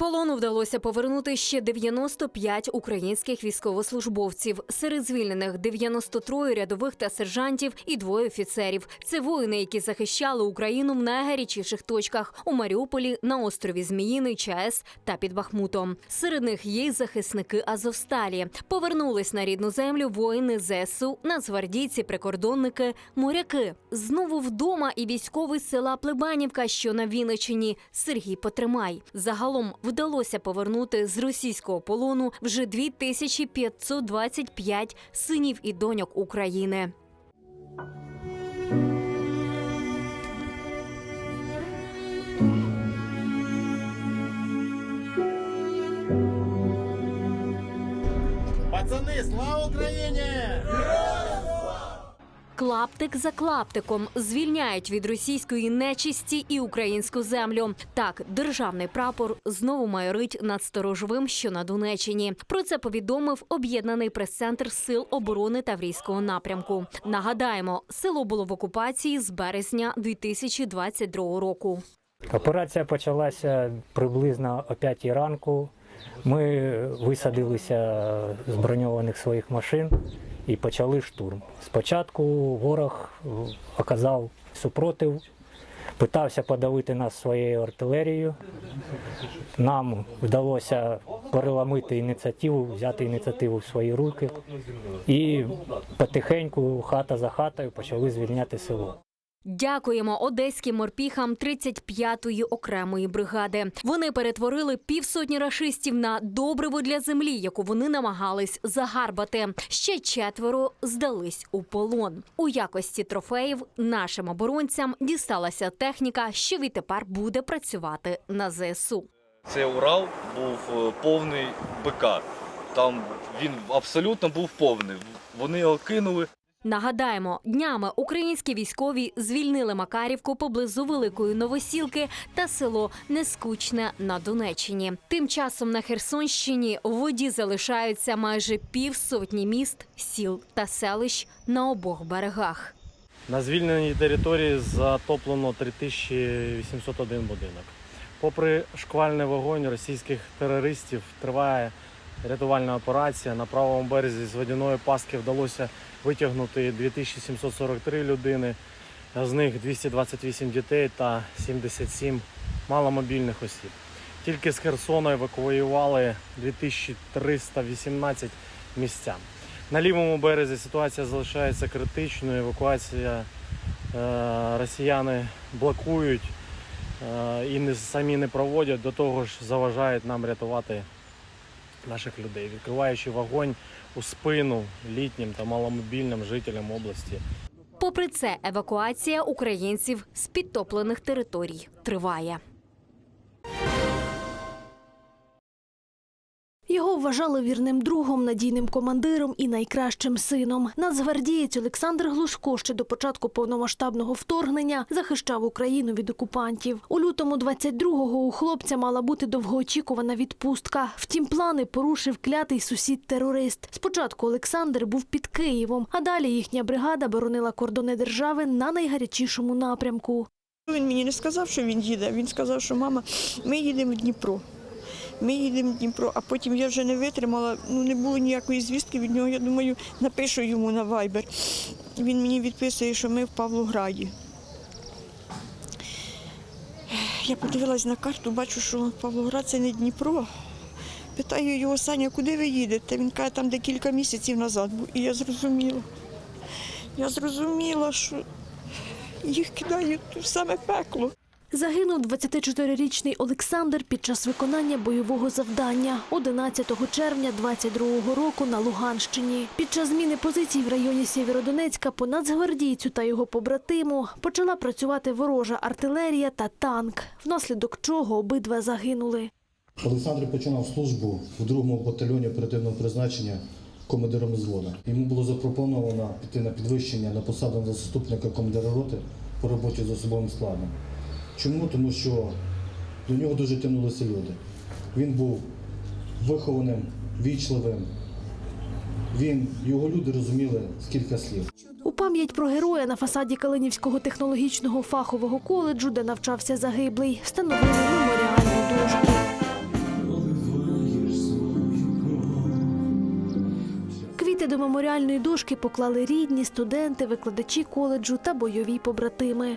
полону вдалося повернути ще 95 українських військовослужбовців. Серед звільнених 93 рядових та сержантів і двоє офіцерів. Це воїни, які захищали Україну в найгарячіших точках у Маріуполі, на острові Зміїний, ЧАЕС та під Бахмутом. Серед них є й захисники Азовсталі. Повернулись на рідну землю воїни ЗСУ, нацгвардійці, прикордонники, моряки. Знову вдома і військовий села Плебанівка, що на Вінниччині, Сергій Потримай. Загалом вдалося повернути з російського полону вже 2525 синів і доньок України. Пацани, слава Україні! Клаптик за клаптиком звільняють від російської нечисті і українську землю. Так, державний прапор знову майорить над сторожовим, що на Донеччині. Про це повідомив об'єднаний прес-центр сил оборони Таврійського напрямку. Нагадаємо, село було в окупації з березня 2022 року. Операція почалася приблизно о 5 ранку. Ми висадилися з броньованих своїх машин і почали штурм. Спочатку ворог е, оказав супротив, питався подавити нас своєю артилерією. Нам вдалося переламити ініціативу, взяти ініціативу в свої руки і потихеньку, хата за хатою, почали звільняти село. Дякуємо одеським морпіхам 35-ї окремої бригади. Вони перетворили півсотні рашистів на добриво для землі, яку вони намагались загарбати. Ще четверо здались у полон. У якості трофеїв нашим оборонцям дісталася техніка, що відтепер буде працювати на ЗСУ. Цей Урал був е, повний БК. Там він абсолютно був повний. Вони його кинули. Нагадаємо, днями українські військові звільнили Макарівку поблизу Великої Новосілки та село Нескучне на Донеччині. Тим часом на Херсонщині в воді залишаються майже півсотні міст, сіл та селищ на обох берегах. На звільненій території затоплено 3801 будинок. Попри шквальний вогонь російських терористів, триває рятувальна операція. На правому березі з водяної паски вдалося витягнути 2743 людини, з них 228 дітей та 77 маломобільних осіб. Тільки з Херсона евакуювали 2318 містян. На лівому березі ситуація залишається критичною. Евакуація е, росіяни блокують е, і не, самі не проводять, до того ж заважають нам рятувати наших людей, відкриваючи вогонь у спину літнім та маломобільним жителям області. Попри це, евакуація українців з підтоплених територій триває. Вважали вірним другом, надійним командиром і найкращим сином. Нацгвардієць Олександр Глушко ще до початку повномасштабного вторгнення захищав Україну від окупантів. У лютому 22-го у хлопця мала бути довгоочікувана відпустка. Втім, плани порушив клятий сусід-терорист. Спочатку Олександр був під Києвом, а далі їхня бригада боронила кордони держави на найгарячішому напрямку. Він мені не сказав, що він їде. Він сказав, що мама, ми їдемо в Дніпро. Ми їдемо в Дніпро, а потім я вже не витримала, ну не було ніякої звістки від нього. Я думаю, напишу йому на Viber. Він мені відписує, що ми в Павлограді. Я подивилась на карту, бачу, що Павлоград це не Дніпро. Питаю його, Саня, куди ви їдете? Він каже, там де кілька місяців назад був. І я зрозуміла. Я зрозуміла, що їх кидають в саме пекло. Загинув 24-річний Олександр під час виконання бойового завдання 11 червня 22-го року на Луганщині. Під час зміни позицій в районі Сєвєродонецька по нацгвардійцю та його побратиму почала працювати ворожа артилерія та танк, внаслідок чого обидва загинули. Олександр починав службу в другому батальйоні оперативного призначення командиром взводу. Йому було запропоновано піти на підвищення на посаду заступника командира роти по роботі з особовим складом. Чому? Тому що до нього дуже тянулися люди. Він був вихованим, вічливим. Він його люди розуміли скільки слів. У пам'ять про героя на фасаді Калинівського технологічного фахового коледжу, де навчався загиблий, встановили меморіальну дошку. Квіти до меморіальної дошки поклали рідні, студенти, викладачі коледжу та бойові побратими.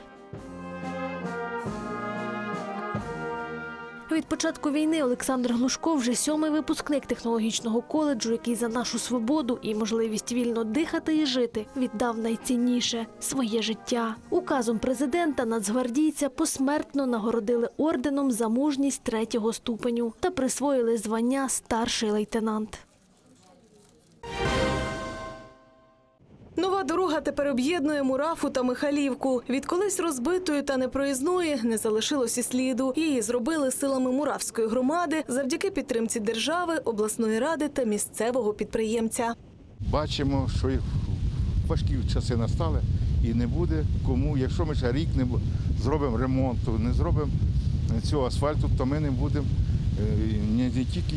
Від початку війни Олександр Глушко вже сьомий випускник технологічного коледжу, який за нашу свободу і можливість вільно дихати і жити віддав найцінніше своє життя. Указом президента нацгвардійця посмертно нагородили орденом за мужність третього ступеню та присвоїли звання старший лейтенант. Нова дорога тепер об'єднує Мурафу та Михалівку. Від колись розбитої та непроїзної не залишилось і сліду. Її зробили силами Муравської громади завдяки підтримці держави, обласної ради та місцевого підприємця. бачимо, що важкі часи настали і не буде кому. Якщо ми ще рік не зробимо ремонту, не зробимо цього асфальту, то ми не будемо е, не, не тільки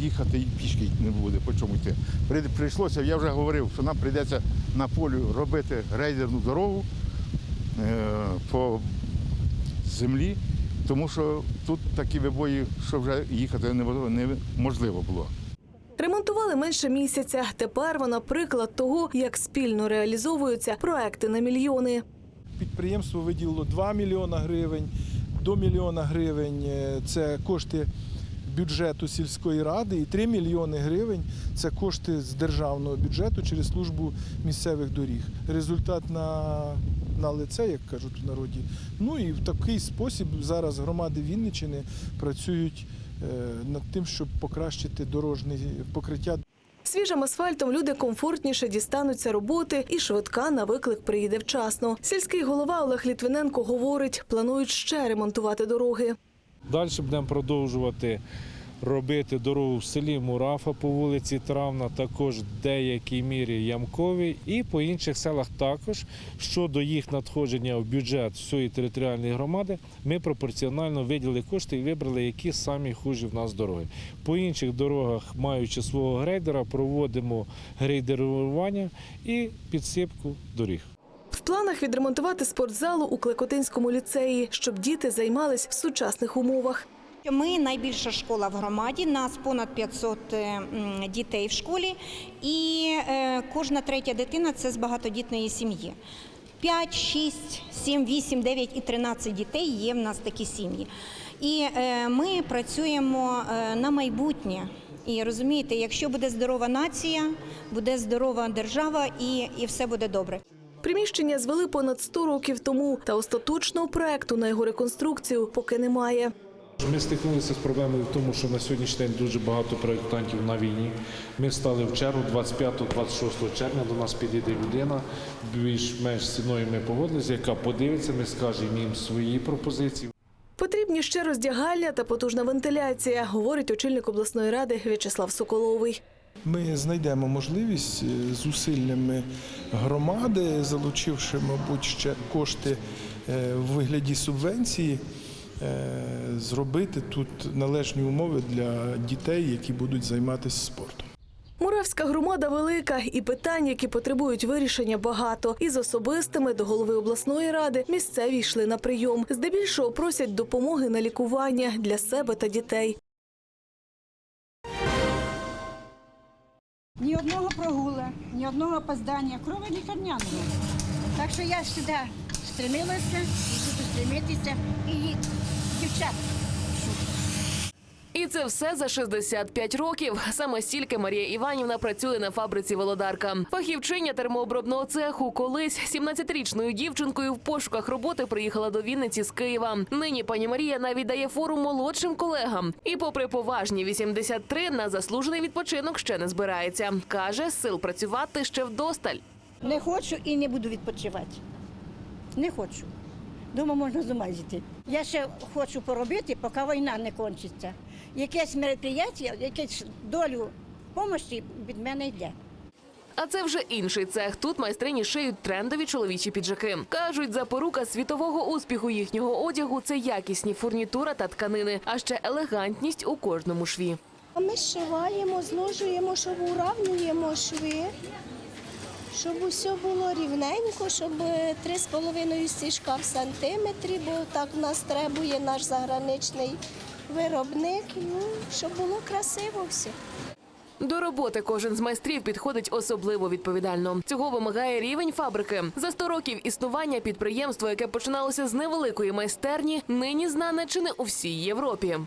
їхати і пішки не буде по чому йти. При- Прийшлося, я вже говорив, що нам прийдеться на полі робити рейдерну дорогу е, по землі, тому що тут такі вибої, що вже їхати неможливо- неможливо було. Ремонтували менше місяця. Тепер вона приклад того, як спільно реалізовуються проекти на мільйони. Підприємство виділило 2 мільйона гривень до мільйона гривень е, це кошти бюджету сільської ради, і 3 мільйони гривень це кошти з державного бюджету через службу місцевих доріг. Результат на, на лице, як кажуть в народі. Ну і в такий спосіб зараз громади Вінниччини працюють е, над тим, щоб покращити дорожнє покриття Свіжим асфальтом люди комфортніше дістануться роботи, і швидка на виклик приїде вчасно. Сільський голова Олег Літвиненко говорить, планують ще ремонтувати дороги. Далі будемо продовжувати робити дорогу в селі Мурафа по вулиці Травна, також в деякій мірі Ямковій і по інших селах також. Щодо їх надходження в бюджет всієї територіальної громади, ми пропорціонально виділили кошти і вибрали, які самі хужі в нас дороги. По інших дорогах, маючи свого грейдера, проводимо грейдерування і підсипку доріг. В планах відремонтувати спортзалу у Клекотинському ліцеї, щоб діти займались в сучасних умовах. Ми найбільша школа в громаді, нас понад 500 е, дітей в школі, і е, кожна третя дитина це з багатодітної сім'ї. 5, 6, 7, 8, 9 і 13 дітей є в нас такі сім'ї. І е, ми працюємо на майбутнє. І розумієте, якщо буде здорова нація, буде здорова держава і, і все буде добре. Приміщення звели понад 100 років тому, та остаточного проекту на його реконструкцію поки немає. Ми стикнулися з проблемою в тому, що на сьогоднішній день дуже багато проєктантів на війні. Ми стали в чергу 25-26 червня. До нас підійде людина. Більш-менш ціною ми погодилися, яка подивиться, ми скажемо їм свої пропозиції. Потрібні ще роздягальня та потужна вентиляція, говорить очільник обласної ради В'ячеслав Соколовий. Ми знайдемо можливість е, зусиллями громади, залучивши, мабуть, ще кошти е, в вигляді субвенції, зробити тут належні умови для дітей, які будуть займатися спортом. Муравська громада велика, і питань, які потребують вирішення, багато. Із особистими до голови обласної ради місцеві йшли на прийом. Здебільшого просять допомоги на лікування для себе та дітей. Ні одного прогула, ні одного опоздання, кроме лікарняного. Так що я сюди стремилася, і стремитися, і дівчат. І це все за 65 років. Саме стільки Марія Іванівна працює на фабриці Володарка. Фахівчиня термообробного цеху колись 17-річною дівчинкою в пошуках роботи приїхала до Вінниці з Києва. Нині пані Марія навіть дає фору молодшим колегам. І, попри поважні 83, на заслужений відпочинок ще не збирається. каже, сил працювати ще вдосталь. Не хочу і не буду відпочивати. Не хочу. Дома можна з ума зійти. Я ще хочу поробити, поки війна не кончиться. Якесь мероприятие, якесь долю допомоги від мене йде. А це вже інший цех. Тут майстрині шиють трендові чоловічі піджаки. Кажуть, запорука світового успіху їхнього одягу це якісні фурнітура та тканини, а ще елегантність у кожному шві. Ми зшиваємо, зложуємо, щоб уравнюємо шви, щоб усе було рівненько, щоб 3,5 стіжка в сантиметрі, бо так нас требує наш заграничний виробник, ну, щоб було красиво все. До роботи кожен з майстрів підходить особливо відповідально. Цього вимагає рівень фабрики. За 100 років існування підприємство, яке починалося з невеликої майстерні, нині знане чи не у всій Європі.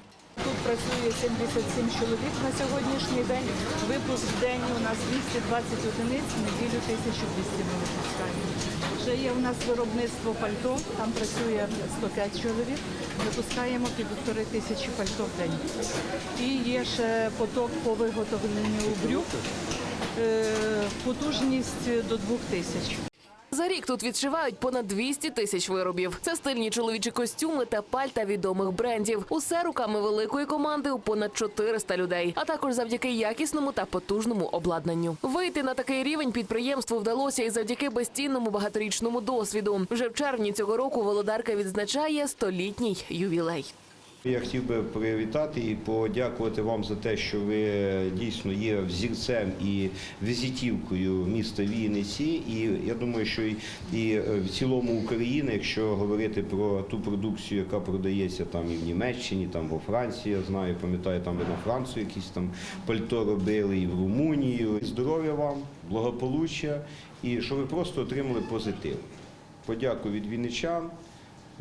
Працює 77 чоловік на сьогоднішній день. Випуск в день у нас 220 одиниць, в неділю 1200 ми випускаємо. Вже є у нас виробництво пальто, там працює 105 чоловік. Випускаємо півтори тисячі пальто в день. І є ще поток по виготовленню брюк, е, потужність до 2000. За рік тут відшивають понад 200 тисяч виробів. Це стильні чоловічі костюми та пальта відомих брендів. Усе руками великої команди у понад 400 людей, а також завдяки якісному та потужному обладнанню. Вийти на такий рівень підприємству вдалося і завдяки безцінному багаторічному досвіду. Вже в червні цього року володарка відзначає столітній ювілей. Я хотів би привітати і подякувати вам за те, що ви дійсно є взірцем і візитівкою міста Вінниці. І я думаю, що і- і в цілому України, якщо говорити про ту продукцію, яка продається там і в Німеччині, там во Франції, я знаю, пам'ятаю, там ви на Францію якісь там пальто робили, і в Румунію. Здоров'я вам, благополуччя і щоб ви просто отримали позитив. Подяку від вінничан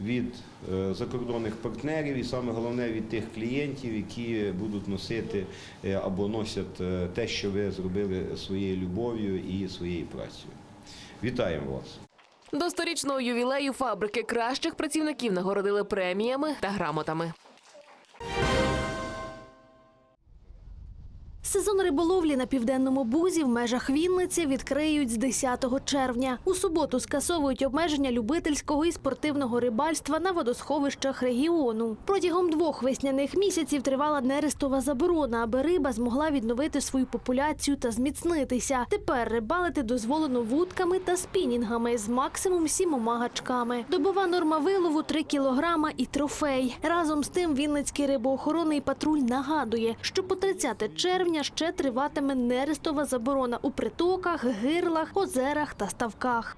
від е, закордонних партнерів і саме головне від тих клієнтів, які будуть носити е, або носять е, те, що ви зробили своєю любов'ю і своєю працею. Вітаємо вас! До сторічного ювілею фабрики кращих працівників нагородили преміями та грамотами. Сезон риболовлі на південному бузі в межах Вінниці відкриють з 10 червня. У суботу скасовують обмеження любительського і спортивного рибальства на водосховищах регіону. Протягом двох весняних місяців тривала нерестова заборона, аби риба змогла відновити свою популяцію та зміцнитися. Тепер рибалити дозволено вудками та спінінгами з максимум сімома гачками. Добова норма вилову 3 кілограма і трофей. Разом з тим Вінницький рибоохоронний патруль нагадує, що по 30 червня ще триватиме нерестова заборона у притоках, гирлах, озерах та ставках.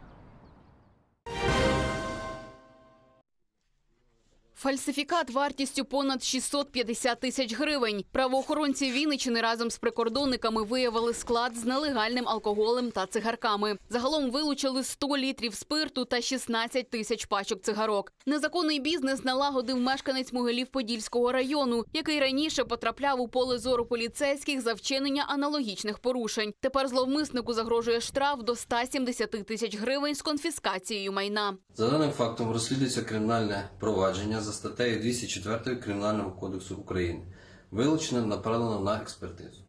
Фальсифікат вартістю понад 650 тисяч гривень. Правоохоронці Вінничини разом з прикордонниками виявили склад з нелегальним алкоголем та цигарками. Загалом вилучили 100 літрів спирту та 16 тисяч пачок цигарок. Незаконний бізнес налагодив мешканець Могилів-Подільського району, який раніше потрапляв у поле зору поліцейських за вчинення аналогічних порушень. Тепер зловмиснику загрожує штраф до 170 тисяч гривень з конфіскацією майна. За даним фактом розслідується кримінальне провадження за статтею 204 Кримінального кодексу України. Вилучено направлено на експертизу.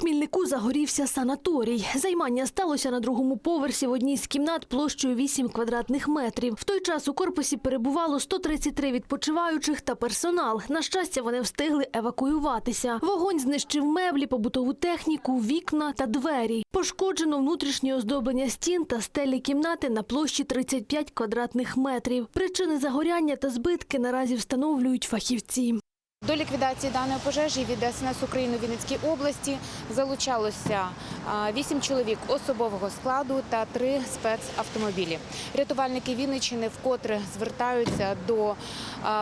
Хмільнику загорівся санаторій. Займання сталося на другому поверсі в одній з кімнат площею 8 квадратних метрів. В той час у корпусі перебувало 133 відпочиваючих та персонал. На щастя, вони встигли евакуюватися. Вогонь знищив меблі, побутову техніку, вікна та двері. Пошкоджено внутрішнє оздоблення стін та стелі кімнати на площі 35 квадратних метрів. Причини загоряння та збитки наразі встановлюють фахівці. До ліквідації даної пожежі від СНС України у Вінницькій області залучалося а, вісім чоловік особового складу та три спецавтомобілі. Рятувальники Вінниччини вкотре звертаються до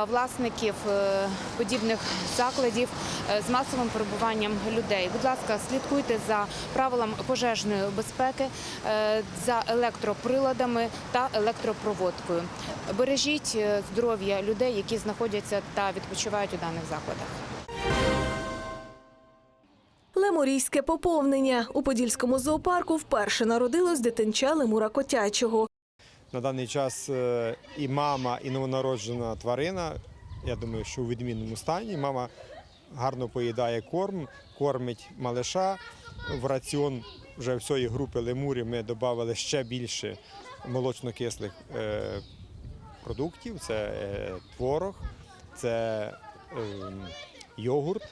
власників е, подібних закладів е, з масовим перебуванням людей. Будь ласка, слідкуйте за правилами пожежної безпеки, е, за електроприладами та електропроводкою. Бережіть здоров'я людей, які знаходяться та відпочивають у даних закладах. Лемурійське поповнення у Подільському зоопарку вперше народилось дитинча лемура котячого. На даний час е, і мама, і новонароджена тварина, я думаю, що у відмінному стані. Мама гарно поїдає корм, кормить малиша. В раціон вже всієї групи лемурів ми додали ще більше молочно-кислих е, продуктів. Це е, творог, це йогурт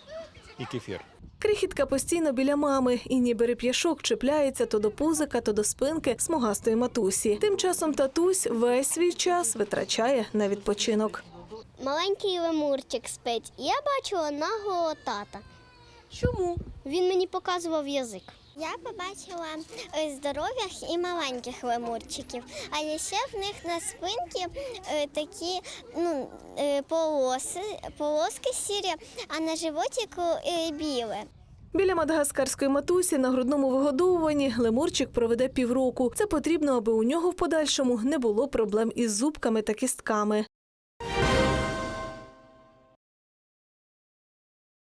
і кефір. Крихітка постійно біля мами і ніби реп'яшок чіпляється то до пузика, то до спинки смугастої матусі. Тим часом татусь весь свій час витрачає на відпочинок. Маленький лемурчик спить. І я бачила наглого тата. Чому? Він мені показував язик. Я побачила е, здорових і маленьких лемурчиків, а ще в них на спинці е, такі ну, е, полоси, полоски сірі, а на животику е, біле. Біля мадагаскарської матусі на грудному вигодовуванні лемурчик проведе півроку. Це потрібно, аби у нього в подальшому не було проблем із зубками та кістками.